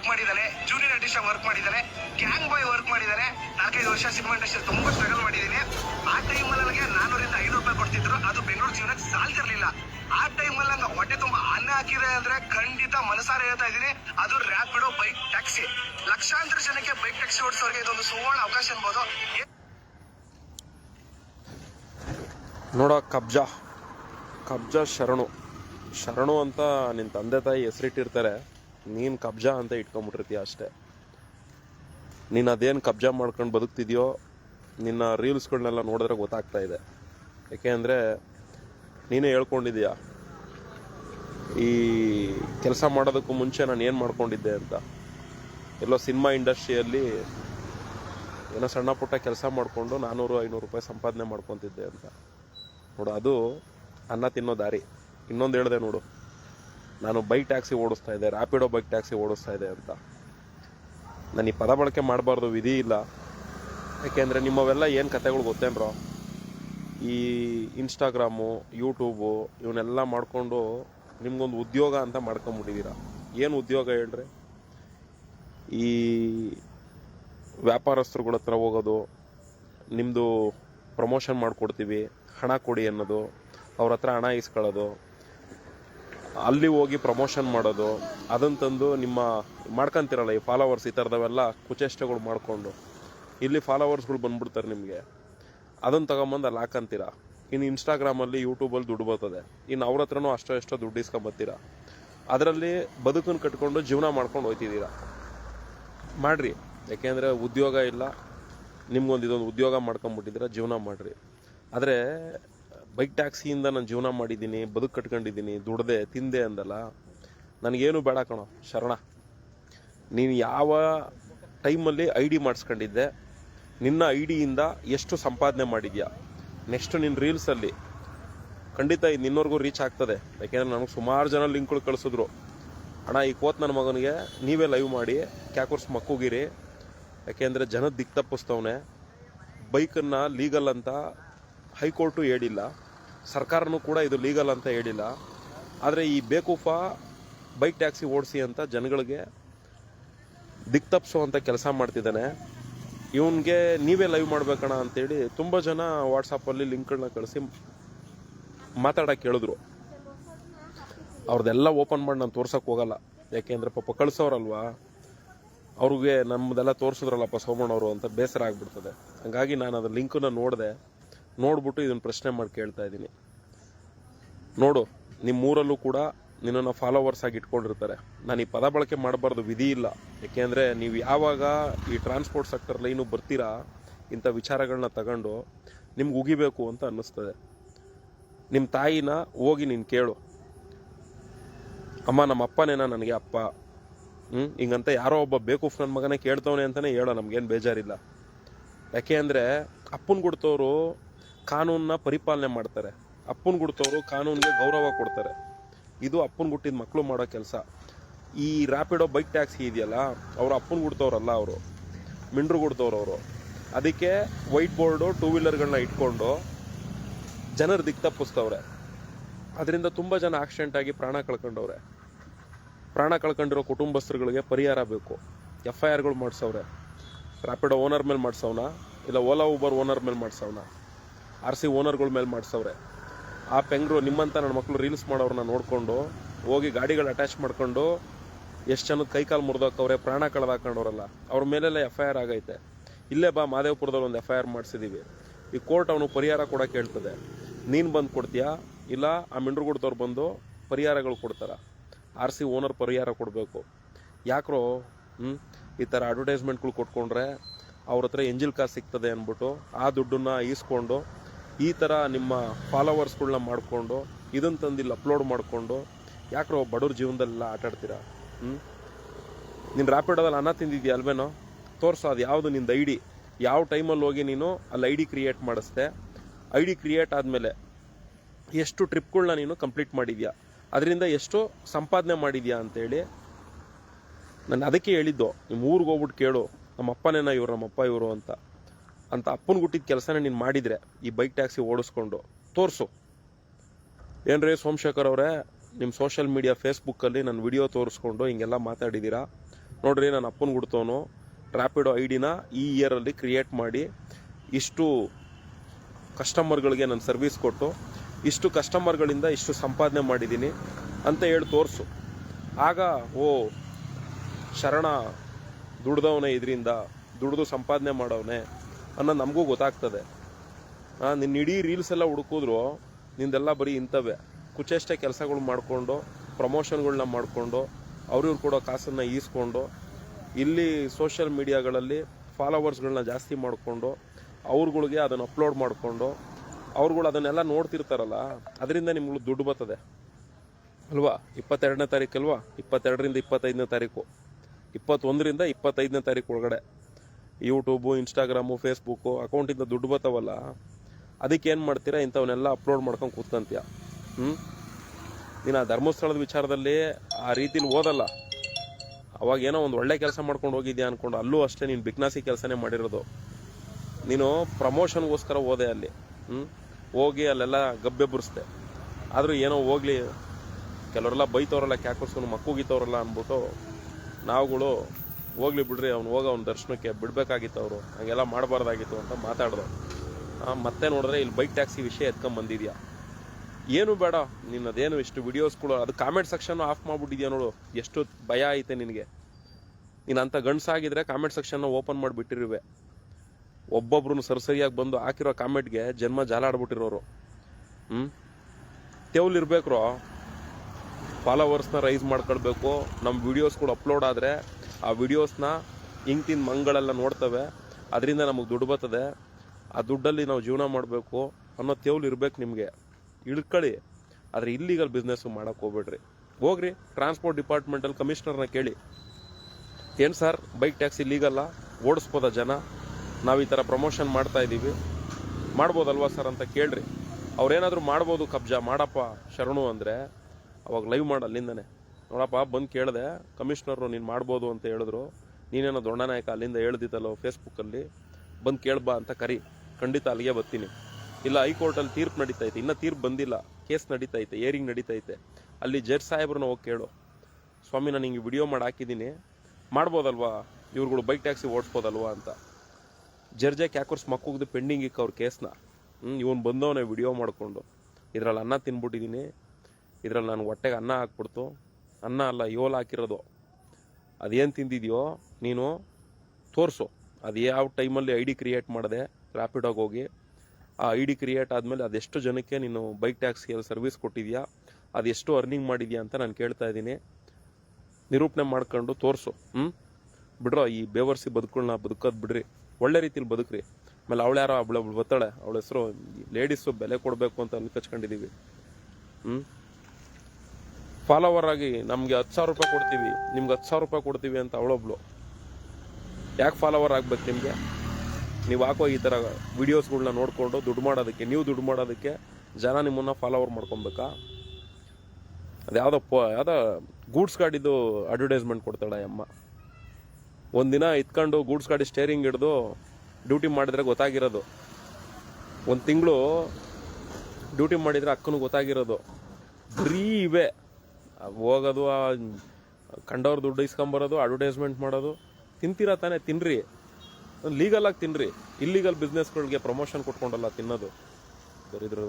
Work ಮಾಡಿದ್ದಾನೆ junior artist work ಮಾಡಿದ್ದಾನೆ gang boy work ಮಾಡಿದ್ದಾನೆ. ನಾಲ್ಕೈದು ವರ್ಷ ಸಿನಿಮಾ ಇಂಡಸ್ಟ್ರಿ ತುಂಬಾ ಸ್ಟ್ರಗಲ್ ಮಾಡಿದ್ದೀನಿ. ಆ ಟೈಮಲ್ಲಿ ನನಗೆ ನಾನೂರಿಂದ ಐನೂರು ರೂಪಾಯಿ ಕೊಡ್ತಿದ್ರು. ಅದು ಬೆಂಗಳೂರು ಜೀವನಕ್ಕೆ ಸಾಲ್ತಿರ್ಲಿಲ್ಲ ಆ ಟೈಮಲ್ಲಿ ನಂಗೆ ಹೊಟ್ಟೆ ತುಂಬಾ ಅನ್ನ ಹಾಕಿದೆ ಅಂದ್ರೆ ಖಂಡಿತ ಮನಸಾರ ಹೇಳ್ತಾ ಇದ್ದೀನಿ. ಅದು ರ್ಯಾಪಿಡೋ ಬೈಕ್ ಟ್ಯಾಕ್ಸಿ ಲಕ್ಷಾಂತರ ಜನಕ್ಕೆ ಬೈಕ್ ಟ್ಯಾಕ್ಸಿ ಓಡಿಸೋರಿಗೆ ಇದೊಂದು ಸುವರ್ಣ ಅವಕಾಶ ಅನ್ಬೋದು. ನೋಡ ಕಬ್ಜಾ. ಕಬ್ಜಾ ಶರಣು. ಶರಣು ಅಂತ ನಿನ್ನ ತಂದೆ ತಾಯಿ ಹೆಸರಿಟ್ಟಿರ್ತಾರೆ. ನೀನು ಕಬ್ಜಾ ಅಂತ ಇಟ್ಕೊಂಬಿಟ್ಟಿರ್ತೀಯ ಅಷ್ಟೇ. ನೀನು ಅದೇನು ಕಬ್ಜಾ ಮಾಡ್ಕೊಂಡು ಬದುಕ್ತಿದ್ಯೋ, ನಿನ್ನ ರೀಲ್ಸ್ಗಳನ್ನೆಲ್ಲ ನೋಡಿದ್ರೆ ಗೊತ್ತಾಗ್ತಾ ಇದೆ. ಯಾಕೆ ಅಂದರೆ, ನೀನೇ ಹೇಳ್ಕೊಂಡಿದೀಯ ಈ ಕೆಲಸ ಮಾಡೋದಕ್ಕೂ ಮುಂಚೆ ನಾನು ಏನು ಮಾಡ್ಕೊಂಡಿದ್ದೆ ಅಂತ. ಎಲ್ಲೋ ಸಿನಿಮಾ ಇಂಡಸ್ಟ್ರಿಯಲ್ಲಿ ಏನೋ ಸಣ್ಣ ಪುಟ್ಟ ಕೆಲಸ ಮಾಡಿಕೊಂಡು ನಾನ್ನೂರು ಐನೂರು ರೂಪಾಯಿ ಸಂಪಾದನೆ ಮಾಡ್ಕೊತಿದ್ದೆ ಅಂತ. ನೋಡು, ಅದು ಅನ್ನ ತಿನ್ನೋ ದಾರಿ. ಇನ್ನೊಂದು ಹೇಳಿದೆ ನೋಡು. ನಾನು ಬೈಕ್ ಟ್ಯಾಕ್ಸಿ ಓಡಿಸ್ತಾ ಇದ್ದೆ ರ್ಯಾಪಿಡೋ ಬೈಕ್ ಟ್ಯಾಕ್ಸಿ ಓಡಿಸ್ತಾ ಇದೆ ಅಂತ. ನಾನು ಈ ಪದ ಬಳಕೆ ಮಾಡಬಾರ್ದು, ವಿಧಿ ಇಲ್ಲ. ಯಾಕೆಂದರೆ ನಿಮ್ಮವೆಲ್ಲ ಏನು ಕತೆಗಳು ಗೊತ್ತೇನ್ರೋ ಈ ಇನ್ಸ್ಟಾಗ್ರಾಮು ಯೂಟ್ಯೂಬು ಇವನ್ನೆಲ್ಲ ಮಾಡಿಕೊಂಡು ನಿಮಗೊಂದು ಉದ್ಯೋಗ ಅಂತ ಮಾಡ್ಕೊಂಬಿಟ್ಟಿದ್ದೀರ ಏನು ಉದ್ಯೋಗ ಹೇಳ್ರಿ? ಈ ವ್ಯಾಪಾರಸ್ಥರುಗಳ ಹತ್ರ ಹೋಗೋದು ನಿಮ್ಮದು ಪ್ರಮೋಷನ್ ಮಾಡಿಕೊಡ್ತೀವಿ, ಹಣ ಕೊಡಿ ಅನ್ನೋದು, ಅವ್ರ ಹತ್ರ ಹಣ ಇಸ್ಕೊಳ್ಳೋದು ಅಲ್ಲಿ ಹೋಗಿ ಪ್ರಮೋಷನ್ ಮಾಡೋದು ಅದನ್ನು ತಂದು ನಿಮ್ಮ ಮಾಡ್ಕೊಂತೀರಲ್ಲ ಈ ಫಾಲೋವರ್ಸ್ ಈ ಥರದವೆಲ್ಲ ಕುಚೇಷ್ಟೆಗಳು ಮಾಡಿಕೊಂಡು. ಇಲ್ಲಿ ಫಾಲೋವರ್ಸ್ಗಳು ಬಂದ್ಬಿಡ್ತಾರೆ ನಿಮಗೆ. ಅದನ್ನು ತಗೊಂಬಂದು ಅಲ್ಲಿ ಹಾಕಂತೀರ? ಇನ್ನು ಇನ್ಸ್ಟಾಗ್ರಾಮಲ್ಲಿ ಯೂಟ್ಯೂಬಲ್ಲಿ ದುಡ್ಡು ಬರ್ತದೆ. ಇನ್ನು ಅವ್ರ ಹತ್ರನೂ ಅಷ್ಟೋ ಎಷ್ಟೋ ದುಡ್ಡು ಇಸ್ಕೊಂಬತ್ತೀರ? ಅದರಲ್ಲಿ ಬದುಕನ್ನು ಕಟ್ಕೊಂಡು ಜೀವನ ಮಾಡ್ಕೊಂಡು ಹೋಯ್ತಿದ್ದೀರ ಮಾಡಿರಿ. ಯಾಕೆಂದರೆ ಉದ್ಯೋಗ ಇಲ್ಲ. ನಿಮ್ಗೊಂದು ಇದೊಂದು ಉದ್ಯೋಗ ಮಾಡ್ಕೊಂಬಿಟ್ಟಿದ್ದೀರ ಜೀವನ ಮಾಡಿರಿ. ಆದರೆ ಬೈಕ್ ಟ್ಯಾಕ್ಸಿಯಿಂದ ನಾನು ಜೀವನ ಮಾಡಿದ್ದೀನಿ, ಬದುಕು ಕಟ್ಕೊಂಡಿದ್ದೀನಿ, ದುಡ್ದೆ, ತಿಂದೆ ಅಂದಲ್ಲ, ನನಗೇನು ಬೇಡ ಕಣೋ, ಶರಣ. ನೀನು ಯಾವ ಟೈಮಲ್ಲಿ ಐ ಡಿ ಮಾಡಿಸ್ಕೊಂಡಿದ್ದೆ, ನಿನ್ನ ಐ ಡಿಯಿಂದ ಎಷ್ಟು ಸಂಪಾದನೆ ಮಾಡಿದ್ಯಾ, ನೆಕ್ಸ್ಟ್ ನಿನ್ನ ರೀಲ್ಸಲ್ಲಿ. ಖಂಡಿತ ಇದು ನಿನ್ನವರೆಗೂ ರೀಚ್ ಆಗ್ತದೆ. ಯಾಕೆಂದ್ರೆ ನನಗೆ ಸುಮಾರು ಜನ ಲಿಂಕ್ಗಳು ಕಳಿಸಿದ್ರು. ಅಣ್ಣ, ಈ ಕೋತ್ ನನ್ನ ಮಗನಿಗೆ ನೀವೇ ಲೈವ್ ಮಾಡಿ, ಕ್ಯಾಕೋರ್ಸ್ ಮಕ್ಕೋಗಿರಿ. ಯಾಕೆಂದರೆ ಜನ ದಿಕ್ಕ ತಪ್ಪಿಸ್ತವನೆ ಬೈಕನ್ನು ಲೀಗಲ್ ಅಂತ ಹೈಕೋರ್ಟು ಹೇಳಿಲ್ಲ. ಸರ್ಕಾರನೂ ಕೂಡ ಇದು ಲೀಗಲ್ ಅಂತ ಹೇಳಿಲ್ಲ. ಆದರೆ ಈ ಬೇಕೂಫ ಬೈಕ್ ಟ್ಯಾಕ್ಸಿ ಓಡಿಸಿ ಅಂತ ಜನಗಳಿಗೆ ದಿಕ್ ತಪ್ಪಿಸುವಂಥ ಕೆಲಸ ಮಾಡ್ತಿದ್ದಾನೆ. ಇವನಿಗೆ ನೀವೇ ಲೈವ್ ಮಾಡ್ಬೇಕಣ ಅಂತೇಳಿ ತುಂಬ ಜನ ವಾಟ್ಸಪ್ಪಲ್ಲಿ ಲಿಂಕ್ಗಳನ್ನ ಕಳಿಸಿ ಮಾತಾಡಕ್ಕೆ ಹೇಳಿದ್ರು ಅವ್ರದ್ದೆಲ್ಲ ಓಪನ್ ಮಾಡಿ ನಾನು ತೋರ್ಸೋಕೆ ಹೋಗಲ್ಲ. ಯಾಕೆಂದ್ರೆ ಪಾಪ ಕಳಿಸೋರಲ್ವಾ? ಅವ್ರಿಗೆ ನಮ್ಮದೆಲ್ಲ ತೋರಿಸಿದ್ರಲ್ಲಪ್ಪ ಸೋಮಣ್ಣವರು ಅಂತ ಬೇಸರ ಆಗಿಬಿಡ್ತದೆ. ಹಾಗಾಗಿ ನಾನು ಅದ್ರ ಲಿಂಕನ್ನ ನೋಡಿದೆ. ನೋಡ್ಬಿಟ್ಟು ಇದನ್ನ ಪ್ರಶ್ನೆ ಮಾಡಿ ಕೇಳ್ತಾ ಇದ್ದೀನಿ. ನೋಡು ನಿಮ್ಮ ಊರಲ್ಲೂ ಕೂಡ ನಿನ್ನನ್ನು ಫಾಲೋವರ್ಸ್ ಆಗಿ ಇಟ್ಕೊಂಡಿರ್ತಾರೆ. ನಾನು ಈ ಪದ ಬಳಕೆ ಮಾಡಬಾರ್ದು ವಿಧಿ ಇಲ್ಲ. ಯಾಕೆಂದರೆ ನೀವು ಯಾವಾಗ ಈ ಟ್ರಾನ್ಸ್ಪೋರ್ಟ್ ಸೆಕ್ಟರ್ ಲೈನು ಬರ್ತೀರಾ, ಇಂಥ ವಿಚಾರಗಳನ್ನ ತಗೊಂಡು ನಿಮ್ಗೆ ಉಗಿಬೇಕು ಅಂತ ಅನ್ನಿಸ್ತದೆ. ನಿಮ್ಮ ತಾಯಿನ ಹೋಗಿ ನೀನು ಕೇಳು. ಅಮ್ಮ, ನಮ್ಮ ಅಪ್ಪನೇನ ನನಗೆ ಅಪ್ಪ. ಹ್ಞೂ ಹಿಂಗಂತ ಯಾರೋ ಒಬ್ಬ ಬೇಕೂಫ್ ನನ್ನ ಮಗನೇ ಕೇಳ್ತವನೆ ಅಂತಲೇ ಹೇಳೋ, ನಮಗೇನು ಬೇಜಾರಿಲ್ಲ. ಯಾಕೆ ಅಂದರೆ ಅಪ್ಪನ ಗುಡ್ತವರು ಕಾನೂನನ್ನ ಪರಿಪಾಲನೆ ಮಾಡ್ತಾರೆ. ಅಪ್ಪನ ಗುಡ್ತವರು ಕಾನೂನಿಗೆ ಗೌರವ ಕೊಡ್ತಾರೆ. ಇದು ಅಪ್ಪನ ಗುಟ್ಟಿದ ಮಕ್ಕಳು ಮಾಡೋ ಕೆಲಸ. ಈ ರ್ಯಾಪಿಡೋ ಬೈಕ್ ಟ್ಯಾಕ್ಸಿ ಇದೆಯಲ್ಲ, ಅವರು ಅಪ್ಪನ ಗುಡ್ತವ್ರಲ್ಲ ಅವರು. ಮಿಂಡ್ರು ಗುಡ್ತವ್ರು ಅವರು. ಅದಕ್ಕೆ ವೈಟ್ ಬೋರ್ಡು ಟೂ ವೀಲರ್ಗಳನ್ನ ಇಟ್ಕೊಂಡು ಜನರು ದಿಕ್ ತಪ್ಪಿಸ್ತವ್ರೆ ಅದರಿಂದ ತುಂಬ ಜನ ಆಕ್ಸಿಡೆಂಟ್ ಆಗಿ ಪ್ರಾಣ ಕಳ್ಕೊಂಡವ್ರೆ. ಪ್ರಾಣ ಕಳ್ಕೊಂಡಿರೋ ಕುಟುಂಬಸ್ಥರುಗಳಿಗೆ ಪರಿಹಾರ ಬೇಕು. ಎಫ್ ಐ ಆರ್ಗಳು ಮಾಡಿಸೋರೆ ರ್ಯಾಪಿಡೋ ಓನರ್ ಮೇಲೆ ಮಾಡ್ಸವ್ನ? ಇಲ್ಲ ಓಲಾ ಊಬರ್ ಓನರ್ ಮೇಲೆ ಮಾಡ್ಸವ್ನ? ಆರ್ ಸಿ ಓನರ್ಗಳ ಮೇಲೆ ಮಾಡಿಸವ್ರೆ. ಆ ಪೆಂಗ್ರು ನಿಮ್ಮಂಥ ನನ್ನ ಮಕ್ಕಳು ರೀಲ್ಸ್ ಮಾಡೋರನ್ನ ನೋಡಿಕೊಂಡು ಹೋಗಿ ಗಾಡಿಗಳು ಅಟ್ಯಾಚ್ ಮಾಡ್ಕೊಂಡು ಎಷ್ಟು ಜನದ ಕೈಕಾಲು ಮುರಿದೋಕವ್ರೆ ಪ್ರಾಣ ಕಳೆದಾಕೊಂಡವ್ರಲ್ಲ ಅವ್ರ ಮೇಲೆಲ್ಲ ಎಫ್ ಐ ಆರ್ ಆಗೈತೆ. ಇಲ್ಲೇ ಬಾ ಮಾದೇವಪುರದಲ್ಲಿ ಒಂದು ಎಫ್ ಐ ಆರ್ ಮಾಡಿಸಿದ್ದೀವಿ ಈ ಕೋರ್ಟ್ ಅವನು ಪರಿಹಾರ ಕೊಡೋಕೆ ಹೇಳ್ತದೆ ನೀನು ಬಂದು ಕೊಡ್ತೀಯಾ? ಇಲ್ಲ, ಆ ಮಿಂಡ್ರುಗುಡ್ದವ್ರು ಬಂದು ಪರಿಹಾರಗಳು ಕೊಡ್ತಾರೆ. ಆರ್ ಸಿ ಓನರ್ ಪರಿಹಾರ ಕೊಡಬೇಕು. ಯಾಕ್ರೋ ಹ್ಞೂ ಈ ಥರ ಅಡ್ವರ್ಟೈಸ್ಮೆಂಟ್ಗಳು ಕೊಟ್ಕೊಂಡ್ರೆ ಅವ್ರ ಹತ್ರ ಎಂಜಿಲ್ ಕಾಸು ಸಿಗ್ತದೆ ಅಂದ್ಬಿಟ್ಟು ಆ ದುಡ್ಡನ್ನು ಈಸ್ಕೊಂಡು ಈ ಥರ ನಿಮ್ಮ ಫಾಲೋವರ್ಸ್ಗಳನ್ನ ಮಾಡಿಕೊಂಡು ಇದನ್ನು ತಂದಿಲ್ಲ ಅಪ್ಲೋಡ್ ಮಾಡಿಕೊಂಡು, ಯಾಕ್ರೋ ಬಡವ್ರ ಜೀವನದಲ್ಲೆಲ್ಲ ಆಟಾಡ್ತೀರಾ ಹ್ಞೂ ನೀನು ರ್ಯಾಪಿಡೋದಲ್ಲಿ ಅನ್ನ ತಿಂದಿದ್ಯಾ ಅಲ್ವೇನೋ? ತೋರಿಸು, ಅದು ಯಾವುದು ನಿಂದು ಐ ಡಿ ಯಾವ ಟೈಮಲ್ಲಿ ಹೋಗಿ ನೀನು ಅಲ್ಲಿ ಐ ಡಿ ಕ್ರಿಯೇಟ್ ಮಾಡಿಸ್ದೆ? ಐ ಡಿ ಕ್ರಿಯೇಟ್ ಆದಮೇಲೆ ಎಷ್ಟು ಟ್ರಿಪ್ಗಳನ್ನ ನೀನು ಕಂಪ್ಲೀಟ್ ಮಾಡಿದ್ಯಾ? ಅದರಿಂದ ಎಷ್ಟು ಸಂಪಾದನೆ ಮಾಡಿದ್ಯಾ ಅಂತೇಳಿ ನಾನು ಅದಕ್ಕೆ ಹೇಳಿದ್ದು ನಿಮ್ಮ ಊರಿಗೆ ಹೋಗ್ಬಿಟ್ಟು ಕೇಳು ನಮ್ಮ ಅಪ್ಪನೇನ ಇವರು ನಮ್ಮ ಅಪ್ಪ ಇವರು ಅಂತ. ಅಂತ ಅಪ್ಪನ ಗುಟ್ಟಿದ ಕೆಲಸನ ನೀನು ಮಾಡಿದರೆ ಈ ಬೈಕ್ ಟ್ಯಾಕ್ಸಿ ಓಡಿಸ್ಕೊಂಡು, ತೋರಿಸು. ಏನ್ರೀ ಸೋಮಶೇಖರ್ ಅವರೇ ನಿಮ್ಮ ಸೋಷಿಯಲ್ ಮೀಡಿಯಾ ಫೇಸ್ಬುಕ್ಕಲ್ಲಿ ನನ್ನ ವಿಡಿಯೋ ತೋರಿಸ್ಕೊಂಡು ಹಿಂಗೆಲ್ಲ ಮಾತಾಡಿದ್ದೀರಾ ನೋಡ್ರಿ ನನ್ನ ಅಪ್ಪನ ಗುಡ್ತವನು ರ್ಯಾಪಿಡೋ ಐ ಡಿನ ಈ ಇಯರಲ್ಲಿ ಕ್ರಿಯೇಟ್ ಮಾಡಿ, ಇಷ್ಟು ಕಸ್ಟಮರ್ಗಳಿಗೆ ನಾನು ಸರ್ವಿಸ್ ಕೊಟ್ಟು, ಇಷ್ಟು ಕಸ್ಟಮರ್ಗಳಿಂದ ಇಷ್ಟು ಸಂಪಾದನೆ ಮಾಡಿದ್ದೀನಿ ಅಂತ ಹೇಳಿ ತೋರಿಸು. ಆಗ, ಓ, ಶರಣ ದುಡ್ದವನೇ ಇದರಿಂದ, ದುಡ್ದು ಸಂಪಾದನೆ ಮಾಡವನೆ ಅನ್ನೋದು ನಮಗೂ ಗೊತ್ತಾಗ್ತದೆ. ನಿನ್ನ ಇಡೀ ರೀಲ್ಸ್ ಎಲ್ಲ ಹುಡುಕಿದ್ರು, ನಿಂದೆಲ್ಲ ಬರೀ ಇಂಥವೇ. ಕುಚೇಷ್ಟೆ ಕೆಲಸಗಳು ಮಾಡಿಕೊಂಡು ಪ್ರಮೋಷನ್ಗಳನ್ನ ಮಾಡಿಕೊಂಡು, ಅವ್ರಿವ್ರು ಕೊಡೋ ಕಾಸನ್ನು ಈಸ್ಕೊಂಡು, ಇಲ್ಲಿ ಸೋಷಿಯಲ್ ಮೀಡಿಯಾಗಳಲ್ಲಿ ಫಾಲೋವರ್ಸ್ಗಳನ್ನ ಜಾಸ್ತಿ ಮಾಡಿಕೊಂಡು, ಅವ್ರುಗಳಿಗೆ ಅದನ್ನು ಅಪ್ಲೋಡ್ ಮಾಡಿಕೊಂಡು, ಅವ್ರುಗಳು ಅದನ್ನೆಲ್ಲ ನೋಡ್ತಿರ್ತಾರಲ್ಲ, ಅದರಿಂದ ನಿಮ್ಗಳು ದುಡ್ಡು ಬರ್ತದೆ. ಅಲ್ವಾ? ಇಪ್ಪತ್ತೆರಡನೇ ತಾರೀಕು ಅಲ್ವಾ ಇಪ್ಪತ್ತೆರಡರಿಂದ ಇಪ್ಪತ್ತೈದನೇ ತಾರೀಕು. ಇಪ್ಪತ್ತೊಂದರಿಂದ ಇಪ್ಪತ್ತೈದನೇ ತಾರೀಕು ಒಳಗಡೆ. ಯೂಟ್ಯೂಬು ಇನ್ಸ್ಟಾಗ್ರಾಮು ಫೇಸ್ಬುಕ್ಕು ಅಕೌಂಟಿಂದ ದುಡ್ಡು ಬರ್ತಾವಲ್ಲ, ಅದಕ್ಕೆ ಏನು ಮಾಡ್ತೀರಾ? ಇಂಥವನ್ನೆಲ್ಲ ಅಪ್ಲೋಡ್ ಮಾಡ್ಕೊಂಡು ಕೂತ್ಕೊಂತೀಯ. ಹ್ಞೂ ನೀನು ಆ ಧರ್ಮಸ್ಥಳದ ವಿಚಾರದಲ್ಲಿ ಆ ರೀತಿಲಿ ಓದಲ್ಲ. ಅವಾಗ ಏನೋ ಒಂದು ಒಳ್ಳೆ ಕೆಲಸ ಮಾಡ್ಕೊಂಡು ಹೋಗಿದ್ಯಾ ಅಂದ್ಕೊಂಡು ಅಲ್ಲೂ ಅಷ್ಟೇ ನೀನು ಬಿಕ್ನಾಸಿ ಕೆಲಸನೇ ಮಾಡಿರೋದು. ನೀನು ಪ್ರಮೋಷನ್ಗೋಸ್ಕರ ಓದೆ ಅಲ್ಲಿ. ಹ್ಞೂ ಹೋಗಿ ಅಲ್ಲೆಲ್ಲ ಗಬ್ಬೆ ಬುರಿಸ್ದೆ. ಆದರೂ ಏನೋ ಹೋಗ್ಲಿ. ಕೆಲವರೆಲ್ಲ ಬೈತವ್ರಲ್ಲ ಕ್ಯಾಕರ್ಸ್ಕೊಂಡು ಮಕ್ಕುಗಿತವ್ರಲ್ಲ ಅಂದ್ಬಿಟ್ಟು ನಾವುಗಳು ಹೋಗ್ಲಿ ಬಿಡ್ರಿ, ಅವ್ನು ಹೋಗ, ಅವ್ನ ದರ್ಶನಕ್ಕೆ ಬಿಡಬೇಕಾಗಿತ್ತು ಅವರು. ಹಂಗೆಲ್ಲ ಮಾಡಬಾರ್ದಾಗಿತ್ತು ಅಂತ ಮಾತಾಡ್ದು. ಮತ್ತೆ ನೋಡಿದ್ರೆ ಇಲ್ಲಿ ಬೈಕ್ ಟ್ಯಾಕ್ಸಿ ವಿಷಯ ಎತ್ಕೊಂಬಂದಿದ್ಯಾ ಏನು ಬೇಡ, ನಿನ್ನದೇನು ಇಷ್ಟು ವಿಡಿಯೋಸ್ಗಳು ಅದು ಕಾಮೆಂಟ್ ಸೆಕ್ಷನ್ ಆಫ್ ಮಾಡ್ಬಿಟ್ಟಿದ್ಯಾ ನೋಡು. ಎಷ್ಟು ಭಯ ಐತೆ ನಿನಗೆ. ನೀನು ಅಂಥ ಗಂಡ್ಸಾಗಿದ್ರೆ ಕಾಮೆಂಟ್ ಸೆಕ್ಷನ್ನ ಓಪನ್ ಮಾಡಿಬಿಟ್ಟಿರುವೆ. ಒಬ್ಬೊಬ್ರು ಸರಿಸರಿಯಾಗಿ ಬಂದು ಹಾಕಿರೋ ಕಾಮೆಂಟ್ಗೆ ಜನ್ಮ ಜಾಲಾಡ್ಬಿಟ್ಟಿರೋರು. ಹ್ಞೂ ತೆವಲಿರ್ಬೇಕ್ರೋ ಫಾಲೋವರ್ಸ್ನ ರೈಸ್ ಮಾಡ್ಕೊಳ್ಬೇಕು. ನಮ್ಮ ಕೂಡ ಅಪ್ಲೋಡ್ ಆದರೆ ಆ ವಿಡಿಯೋಸ್ನ ಹಿಂಗೆ ತಿಂದು ಮಂಗಳೆಲ್ಲ ನೋಡ್ತವೆ. ಅದರಿಂದ ನಮಗೆ ದುಡ್ಡು ಬರ್ತದೆ. ಆ ದುಡ್ಡಲ್ಲಿ ನಾವು ಜೀವನ ಮಾಡಬೇಕು ಅನ್ನೋ ತೇವ್ಲು ಇರಬೇಕು ನಿಮಗೆ. ಇಳ್ಕೊಳ್ಳಿ ಆದರೆ ಇಲ್ಲಿಗಲ್ ಬಿಸ್ನೆಸ್ಸು ಮಾಡೋಕ್ಕೆ ಹೋಗ್ಬೇಡ್ರಿ. ಹೋಗ್ರಿ ಟ್ರಾನ್ಸ್ಪೋರ್ಟ್ ಡಿಪಾರ್ಟ್ಮೆಂಟಲ್ಲಿ ಕಮಿಷನರ್ನ ಕೇಳಿ. ಏನು ಸರ್ ಬೈಕ್ ಟ್ಯಾಕ್ಸಿ ಲೀಗಲ್ಲ ಓಡಿಸ್ಬೋದ ಜನ? ನಾವು ಈ ಥರ ಪ್ರಮೋಷನ್ ಮಾಡ್ತಾ ಇದ್ದೀವಿ. ಮಾಡ್ಬೋದಲ್ವಾ ಸರ್ ಅಂತ ಕೇಳ್ರಿ. ಅವ್ರೇನಾದರೂ ಮಾಡ್ಬೋದು ಕಬ್ಜಾ, ಮಾಡಪ್ಪ ಶರಣು ಅಂದರೆ. ಅವಾಗ ಲೈವ್ ಮಾಡಿ ಅಲ್ಲಿಂದನೇ. ನೋಡಪ್ಪ, ಬಂದು ಕೇಳಿದೆ ಕಮಿಷ್ನರು ನೀನು ಮಾಡ್ಬೋದು ಅಂತ ಹೇಳಿದ್ರು. ನೀನೇನೋ ದೊಡ್ಡ ನಾಯಕ, ಅಲ್ಲಿಂದ ಹೇಳ್ದಿತ್ತಲ್ಲೋ ಫೇಸ್ಬುಕ್ಕಲ್ಲಿ. ಬಂದು ಕೇಳ್ಬಾ ಅಂತ ಕರಿ. ಖಂಡಿತ ಅಲ್ಲಿಗೆ ಬರ್ತೀನಿ. ಇಲ್ಲ, ಹೈಕೋರ್ಟಲ್ಲಿ ತೀರ್ಪು ನಡೀತೈತೆ. ಇನ್ನೂ ತೀರ್ಪು ಬಂದಿಲ್ಲ. ಕೇಸ್ ನಡೀತೈತೆ, ಏರಿಂಗ್ ನಡೀತೈತೆ. ಅಲ್ಲಿ ಜಡ್ಜ್ ಸಾಹೇಬ್ರನ್ನ ಹೋಗಿ ಕೇಳು. ಸ್ವಾಮಿ, ನಾನು ಹಿಂಗೆ ವಿಡಿಯೋ ಮಾಡಿ ಹಾಕಿದ್ದೀನಿ. ಮಾಡ್ಬೋದಲ್ವಾ? ಇವ್ರುಗಳು ಬೈಕ್ ಟ್ಯಾಕ್ಸಿ ಓಡಿಸ್ಬೋದಲ್ವಾ ಅಂತ. ಜರ್ಜೆ ಕ್ಯಾಕರ್ಸ್ ಮಕ್ಕುಗ್ದು ಪೆಂಡಿಂಗ್ ಇಕ್ಕ ಅವ್ರ ಕೇಸ್ನ? ಹ್ಞೂ ಇವನು ಬಂದವನೇ ವಿಡಿಯೋ ಮಾಡಿಕೊಂಡು. ಇದರಲ್ಲಿ ಅನ್ನ ತಿನ್ಬಿಟ್ಟಿದ್ದೀನಿ ಇದರಲ್ಲಿ ನಾನು ಹೊಟ್ಟೆಗೆ ಅನ್ನ ಹಾಕ್ಬಿಡ್ತು. ಅನ್ನ ಅಲ್ಲ ಯೋಲ್ ಹಾಕಿರೋದು. ಅದೇನು ತಿಂದಿದೆಯೋ ನೀನು ತೋರಿಸು. ಅದು ಯಾವ ಟೈಮಲ್ಲಿ ಐ ಡಿ ಕ್ರಿಯೇಟ್ ಮಾಡಿದೆ ರ್ಯಾಪಿಡಾಗಿ ಹೋಗಿ, ಆ ಐ ಡಿ ಕ್ರಿಯೇಟ್ ಆದಮೇಲೆ ಅದೆಷ್ಟು ಜನಕ್ಕೆ ನೀನು ಬೈಕ್ ಟ್ಯಾಕ್ಸಿಯಲ್ಲಿ ಸರ್ವಿಸ್ ಕೊಟ್ಟಿದ್ಯಾ, ಅದೆಷ್ಟು ಅರ್ನಿಂಗ್ ಮಾಡಿದ್ಯಾ ಅಂತ ನಾನು ಕೇಳ್ತಾ ಇದ್ದೀನಿ. ನಿರೂಪಣೆ ಮಾಡ್ಕೊಂಡು ತೋರಿಸು ಹ್ಞೂ ಬಿಡ್ರೋ, ಈ ಬೇವರ್ಸಿ ಬದುಕುಗಳನ್ನ ಬದುಕೋದು ಬಿಡ್ರಿ. ಒಳ್ಳೆ ರೀತಿಲಿ ಬದುಕ್ರಿ. ಆಮೇಲೆ ಅವಳು ಯಾರೋ, ಅವಳು ಬರ್ತಾಳೆ ಅವಳ ಹೆಸರು ಲೇಡೀಸು ಬೆಲೆ ಕೊಡಬೇಕು ಅಂತ ಅನ್ಕಚ್ಕೊಂಡಿದ್ದೀವಿ ಹ್ಞೂ ಫಾಲೋವರ್ ಆಗಿ ನಮಗೆ ಹತ್ತು ಸಾವಿರ ರೂಪಾಯಿ ಕೊಡ್ತೀವಿ, ನಿಮ್ಗೆ ಹತ್ತು ಸಾವಿರ ರೂಪಾಯಿ ಕೊಡ್ತೀವಿ ಅಂತ ಅವಳೊಬ್ಳು. ಯಾಕೆ ಫಾಲೋವರ್ ಆಗ್ಬೇಕು ನಿಮಗೆ? ನೀವು ಹಾಕೋ ಈ ಥರ ವಿಡಿಯೋಸ್ಗಳನ್ನ ನೋಡಿಕೊಂಡು ದುಡ್ಡು ಮಾಡೋದಕ್ಕೆ, ನೀವು ದುಡ್ಡು ಮಾಡೋದಕ್ಕೆ ಜನ ನಿಮ್ಮನ್ನು ಫಾಲೋವರ್ ಮಾಡ್ಕೊಬೇಕಾ ಅದು ಯಾವುದೋ ಪ, ಯಾವುದೋ ಗೂಡ್ಸ್ ಗಾಡಿದು ಅಡ್ವರ್ಟೈಸ್ಮೆಂಟ್ ಕೊಡ್ತಾಳೆ ಅಮ್ಮ. ಒಂದಿನ ಇತ್ಕೊಂಡು ಗೂಡ್ಸ್ ಗಾಡಿ ಸ್ಟೇರಿಂಗ್ ಹಿಡಿದು ಡ್ಯೂಟಿ ಮಾಡಿದ್ರೆ ಗೊತ್ತಾಗಿರೋದು. ಒಂದು ತಿಂಗಳು ಡ್ಯೂಟಿ ಮಾಡಿದರೆ ಅಕ್ಕನೂ ಗೊತ್ತಾಗಿರೋದು. ಬರೀ ಇವೆ. ಹೋಗೋದು, ಆ ಕಂಡವ್ರು ದುಡ್ಡು ಇಸ್ಕೊಂಬರೋದು ಅಡ್ವರ್ಟೈಸ್ಮೆಂಟ್ ಮಾಡೋದು, ತಿಂತೀರಾ ತಾನೇ? ತಿನ್ರಿ. ಲೀಗಲ್ ಆಗಿ ತಿನ್ರಿ. ಇಲ್ಲಿಗಲ್ ಬಿಸ್ನೆಸ್ಗಳಿಗೆ ಪ್ರಮೋಷನ್ ಕೊಟ್ಕೊಂಡಲ್ಲ ತಿನ್ನೋದು. ದರಿದ್ರದು